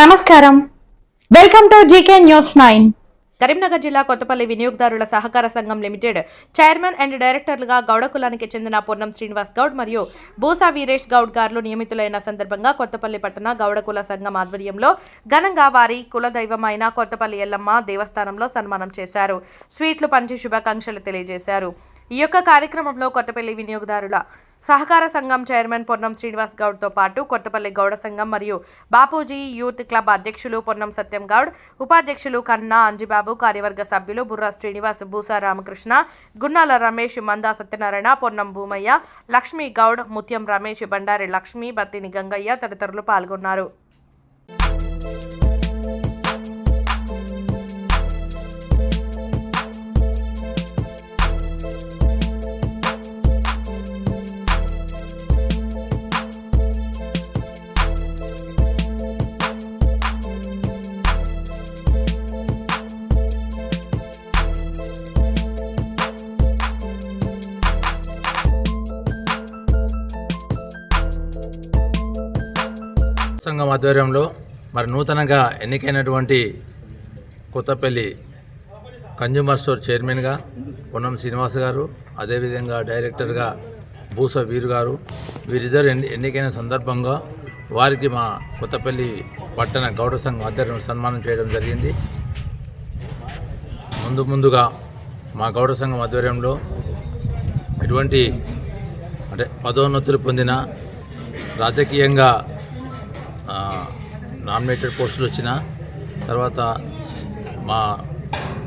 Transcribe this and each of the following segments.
నమస్కారం. Welcome to GK news nine Karimnagar జిల్లా కొత్తపల్లి వినియోగదారుల సహకార సంఘం లిమిటెడ్ చైర్మన్ అండ్ డైరెక్టర్లుగా గౌడ కులానికి చెందిన పూర్ణం శ్రీనివాస్ గౌడ్ మరియు బూసా వీరేష్ గౌడ్ గారు నియమితులైన సందర్భంగా కొత్తపల్లి పట్టణ గౌడ కుల సంఘం ఆధ్వర్యంలో ఘనంగా వారి కులదైవమైన కొత్తపల్లి ఎల్లమ్మ దేవస్థానంలో సన్మానం చేశారు. స్వీట్లు పంచి శుభాకాంక్షలు తెలియజేశారు. ఈ యొక్క కార్యక్రమంలో కొత్తపల్లి వినియోగదారుల సహకార సంఘం చైర్మన్ పొన్నం శ్రీనివాస్ గౌడ్తో పాటు కొత్తపల్లి గౌడ సంఘం మరియు బాపూజీ యూత్ క్లబ్ అధ్యక్షులు పొన్నం సత్యం గౌడ్ ఉపాధ్యక్షులు కన్నా అంజిబాబు కార్యవర్గ సభ్యులు బుర్రా శ్రీనివాస్ బూసా రామకృష్ణ గున్నాల రమేష్ మందా సత్యనారాయణ పొన్నం భూమయ్య లక్ష్మీ గౌడ్ ముత్యం రమేష్ బండారి లక్ష్మి బత్తిని గంగయ్య తదితరులు పాల్గొన్నారు. సంఘం ఆధ్వర్యంలో మరి నూతనంగా ఎన్నికైనటువంటి కొత్తపల్లి కన్జ్యూమర్ స్టోర్ చైర్మన్గా పొన్నం శ్రీనివాస్ గారు అదేవిధంగా డైరెక్టర్గా భూస వీరు గారు వీరిద్దరు ఎన్ని ఎన్నికైన సందర్భంగా వారికి మా కొత్తపల్లి పట్టణ గౌడ సంఘం ఆధ్వర్యంలో సన్మానం చేయడం జరిగింది. ముందు ముందుగా మా గౌడ సంఘం ఆధ్వర్యంలో ఎటువంటి అంటే పదోన్నతులు పొందిన రాజకీయంగా నామినేటెడ్ పోస్టులు వచ్చిన తర్వాత మా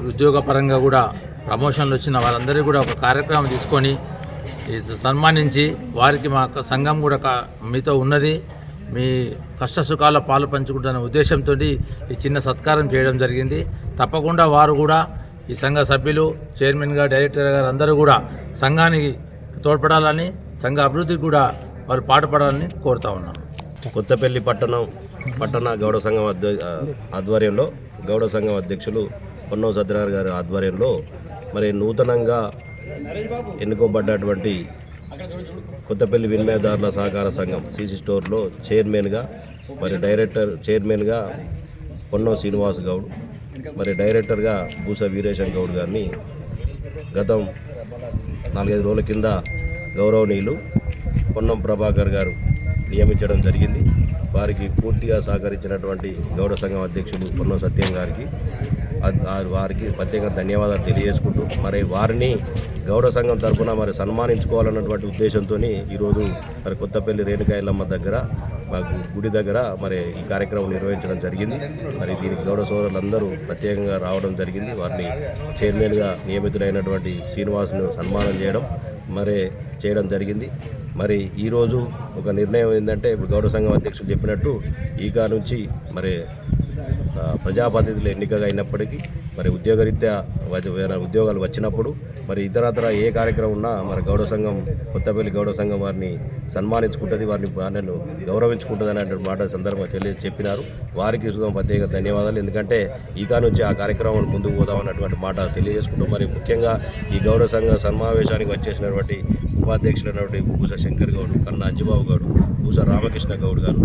ఉద్యోగపరంగా కూడా ప్రమోషన్లు వచ్చిన వారందరికీ కూడా ఒక కార్యక్రమం తీసుకొని ఈ సన్మానించి వారికి మా సంఘం కూడా కా- మీతో ఉన్నది. మీ కష్ట సుఖాల పాలు పంచుకుంటున్న ఉద్దేశంతో ఈ చిన్న సత్కారం చేయడం జరిగింది. తప్పకుండా వారు కూడా ఈ సంఘ సభ్యులు చైర్మన్గా డైరెక్టర్ గారు అందరూ కూడా సంఘానికి తోడ్పడాలని సంఘ అభివృద్ధికి కూడా వారు పాటుపడాలని కోరుతా ఉన్నాను కొత్తపల్లి పట్టణం పట్టణ గౌడ సంఘం ఆధ్వర్యంలో గౌడ సంఘం అధ్యక్షులు పొన్నవ సత్యనారాయణ గారి ఆధ్వర్యంలో మరి నూతనంగా ఎన్నుకోబడ్డటువంటి కొత్తపల్లి వినిమయదారుల సహకార సంఘం సిసి స్టోర్లో చైర్మన్గా మరి డైరెక్టర్ చైర్మన్గా పొన్నో శ్రీనివాస్ గౌడ్ మరి డైరెక్టర్గా భూస వీరేశం గౌడ్ గారిని గతం నాలుగైదు రోజుల కింద గౌరవనీయులు పొన్నం ప్రభాకర్ గారు నియమించడం జరిగింది. వారికి పూర్తిగా సహకరించినటువంటి గౌడ సంఘం అధ్యక్షులు పొన్నం సత్యం గారికి వారికి ప్రత్యేక ధన్యవాదాలు తెలియజేసుకుంటూ మరి వారిని గౌడ సంఘం తరఫున మరి సన్మానించుకోవాలన్నటువంటి ఉద్దేశంతో ఈరోజు మరి కొత్తపల్లి రేణుకాయలమ్మ దగ్గర మాకు గుడి దగ్గర మరి ఈ కార్యక్రమం నిర్వహించడం జరిగింది. మరి దీనికి గౌడ సోదరులందరూ ప్రత్యేకంగా రావడం జరిగింది. వారిని చైర్మన్గా నియమితులైనటువంటి శ్రీనివాసును సన్మానం చేయడం మరి చేయడం జరిగింది. మరి ఈరోజు ఒక నిర్ణయం ఏంటంటే ఇప్పుడు గౌరవ సంఘం అధ్యక్షులు చెప్పినట్టు ఈకా నుంచి మరి ప్రజాప్రతినిధులు ఎన్నికగా అయినప్పటికీ మరి ఉద్యోగరీత్యా ఉద్యోగాలు వచ్చినప్పుడు మరి ఇతరత్ర ఏ కార్యక్రమం ఉన్నా మరి గౌరవ సంఘం కొత్తపల్లి గౌరవ సంఘం వారిని సన్మానించుకుంటుంది వారిని నన్ను గౌరవించుకుంటుంది అనే మాట సందర్భంగా తెలియ చెప్పినారు. వారికి సుతం ప్రత్యేక ధన్యవాదాలు. ఎందుకంటే ఈకా నుంచి ఆ కార్యక్రమం ముందుకు పోదాం అన్నటువంటి మాట తెలియజేసుకుంటూ మరి ముఖ్యంగా ఈ గౌరవ సంఘ సమావేశానికి వచ్చేసినటువంటి ఉపాధ్యక్షులైనటువంటి పూస శంకర్ గౌడ్ కన్నా అంజబాబు గౌడ్ పూస రామకృష్ణ గౌడ్ గారు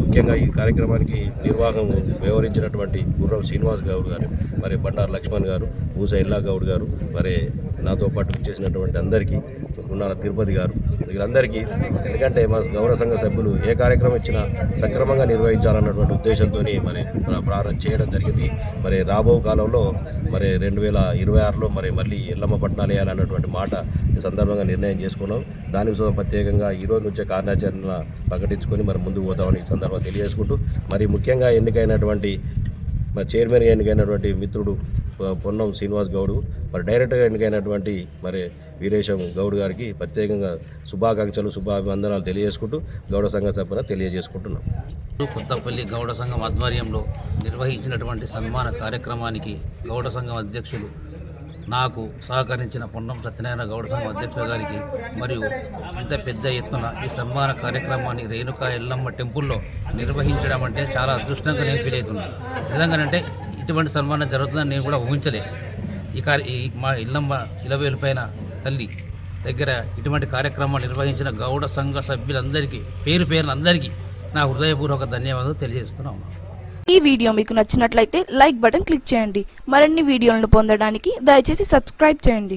ముఖ్యంగా ఈ కార్యక్రమానికి నిర్వాహం వివరించినటువంటి గుర్రం శ్రీనివాస్ గౌడ్ గారు మరి బండారు లక్ష్మణ్ గారు పూస ఇల్లా గౌడ్ గారు మరి నాతో పాటు చేసినటువంటి అందరికీ ఉన్నారా తిరుపతి గారు వీళ్ళందరికీ ఎందుకంటే మా గౌరవ సంఘ సభ్యులు ఏ కార్యక్రమం ఇచ్చినా సక్రమంగా నిర్వహించాలన్నటువంటి ఉద్దేశంతో మరి ప్రారంభం చేయడం జరిగింది. మరి రాబో కాలంలో మరి రెండు వేల ఇరవై ఆరులో మరి మళ్ళీ ఎల్లమ్మ పట్టణాలు వేయాలన్నటువంటి మాట ఈ సందర్భంగా నిర్ణయం చేసుకున్నాం. దానికోసం ప్రత్యేకంగా ఈ రోజు నుంచే కార్యాచరణ ప్రకటించుకొని మరి ముందుకు పోతామని ఈ సందర్భంగా తెలియజేసుకుంటూ మరి ముఖ్యంగా ఎన్నికైనటువంటి మరి చైర్మన్గా ఎన్నికైనటువంటి మిత్రుడు పొన్నం శ్రీనివాస్ గౌడ్ మరి డైరెక్టర్గా ఎన్నికైనటువంటి మరి వీరేశం గౌడ్ గారికి ప్రత్యేకంగా శుభాకాంక్షలు శుభాభివందనాలు తెలియజేసుకుంటూ గౌడ సంఘ సభ్యున తెలియజేసుకుంటున్నాం. కొత్తపల్లి గౌడ సంఘం ఆధ్వర్యంలో నిర్వహించినటువంటి సన్మాన కార్యక్రమానికి గౌడ సంఘం అధ్యక్షులు నాకు సహకరించిన పొన్నం సత్యనారాయణ గౌడ సంఘం అధ్యక్షుల గారికి మరియు ఇంత పెద్ద ఎత్తున ఈ సన్మాన కార్యక్రమాన్ని రేణుకా ఎల్లమ్మ టెంపుల్లో నిర్వహించడం అంటే చాలా అదృష్టంగా నేను ఫీల్ అవుతున్నాను నిజంగానంటే ఇటువంటి సన్మానం జరుగుతుందని నేను కూడా ఊహించలే. ఈ కార్య ఈ మా ఇల్లమ్మ ఇలవేలు పైన తల్లి దగ్గర ఇటువంటి కార్యక్రమాలు నిర్వహించిన గౌడ సంఘ సభ్యులందరికీ పేరు పేరున అందరికీ నా హృదయపూర్వక ధన్యవాదాలు తెలియజేస్తున్నాను. ఈ వీడియో మీకు నచ్చినట్లయితే లైక్ బటన్ క్లిక్ చేయండి. మరిన్ని వీడియోలను పొందడానికి దయచేసి సబ్స్క్రైబ్ చేయండి.